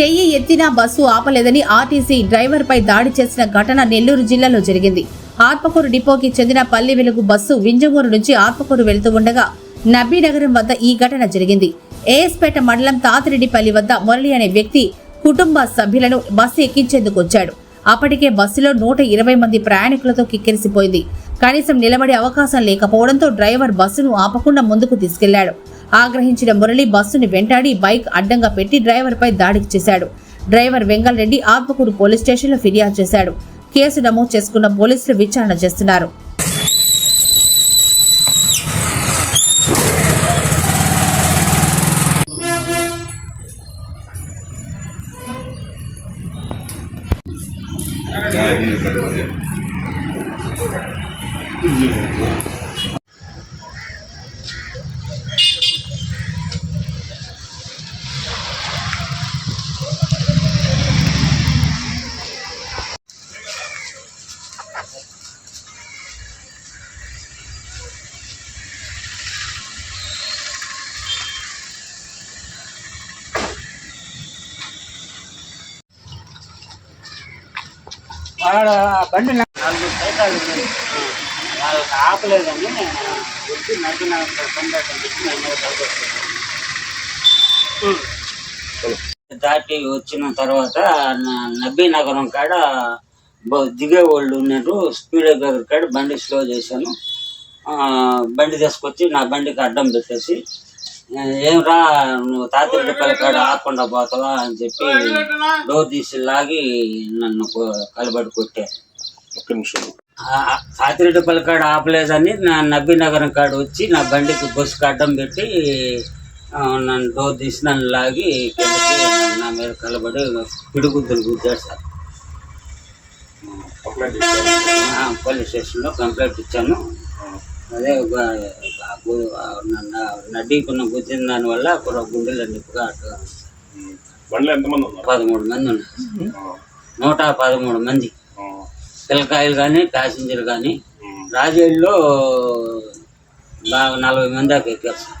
చెయ్యి ఎత్తినా bus ఆపలేదని RTC డ్రైవర్పై దాడి చేసిన ఘటన నెల్లూరు జిల్లాలో జరిగింది. ఆత్మకూరు డిపోకి చెందిన పల్లి వెలుగు బస్సు వింజమూరు నుంచి ఆత్మకూరు వెళుతూ ఉండగా నబీనగరం వద్ద ఈ ఘటన జరిగింది. ఏఎస్పేట మండలం తాతిరెడ్డిపల్లి వద్ద మురళి అనే వ్యక్తి కుటుంబ సభ్యులను బస్సు ఎక్కించేందుకు వచ్చాడు. అప్పటికే బస్సులో నూట ఇరవై మంది ప్రయాణికులతో కిక్కిరిసిపోయింది. కనీసం నిలబడే అవకాశం లేకపోవడంతో డ్రైవర్ బస్సును ఆపకుండా ముందుకు తీసుకెళ్ళాడు. ఆగ్రహించిన మురళి బస్సుని వెంటాడి బైక్ అడ్డంగా పెట్టి డ్రైవర్పై దాడికి చేశాడు. డ్రైవర్ వెంగళరెడ్డి ఆత్మకూరు పోలీస్ స్టేషన్లో ఫిర్యాదు చేశాడు. కేసు నమోదు చేసుకున్న పోలీసులు విచారణ చేస్తున్నారు. వాడ ఆ బండి నాలుగు సైతాలు ఉన్నాయి. వాళ్ళకి ఆపలేదని వచ్చి నడిపిన బండి దాటి వచ్చిన తర్వాత నబ్బి నగరం కాడ బ- దిగే వాళ్ళు ఉన్నారు. స్పీడ్ దగ్గర కాడ బండి స్లో చేశాను. బండి తీసుకొచ్చి నా బండికి అడ్డం పెట్టేసి "ఏ, ఏం రా నువ్వు తాతిరెడ్డిపల్లి కాడ ఆకుండా పోతావా అని చెప్పి డోర్ తీసి లాగి నన్ను కలబడి కొట్టారు ఒక్క నిమిషం. తాతిరెడ్డిపల్లి కాడ ఆపలేదని నా నబ్బీ నగరం కాడ వచ్చి నా బండికి బస్సుకి అడ్డం పెట్టి నన్ను డోర్ తీసి నన్ను లాగి నా మీద కలబడి పిడుగుద్దులు గుద్దాడు సార్. పోలీస్ స్టేషన్లో కంప్లైంట్ ఇచ్చాను. అదే నడ్డీకున్న గుద్దిన దానివల్ల ఒక గుండెలు నిప్పుగా పదమూడు మంది ఉన్నారు. నూట పదమూడు మంది. పిల్లకాయలు కానీ ప్యాసింజర్ కానీ. రాజేళ్ళలో బాగా నలభై మంది దాకా ఎక్కారు. సార్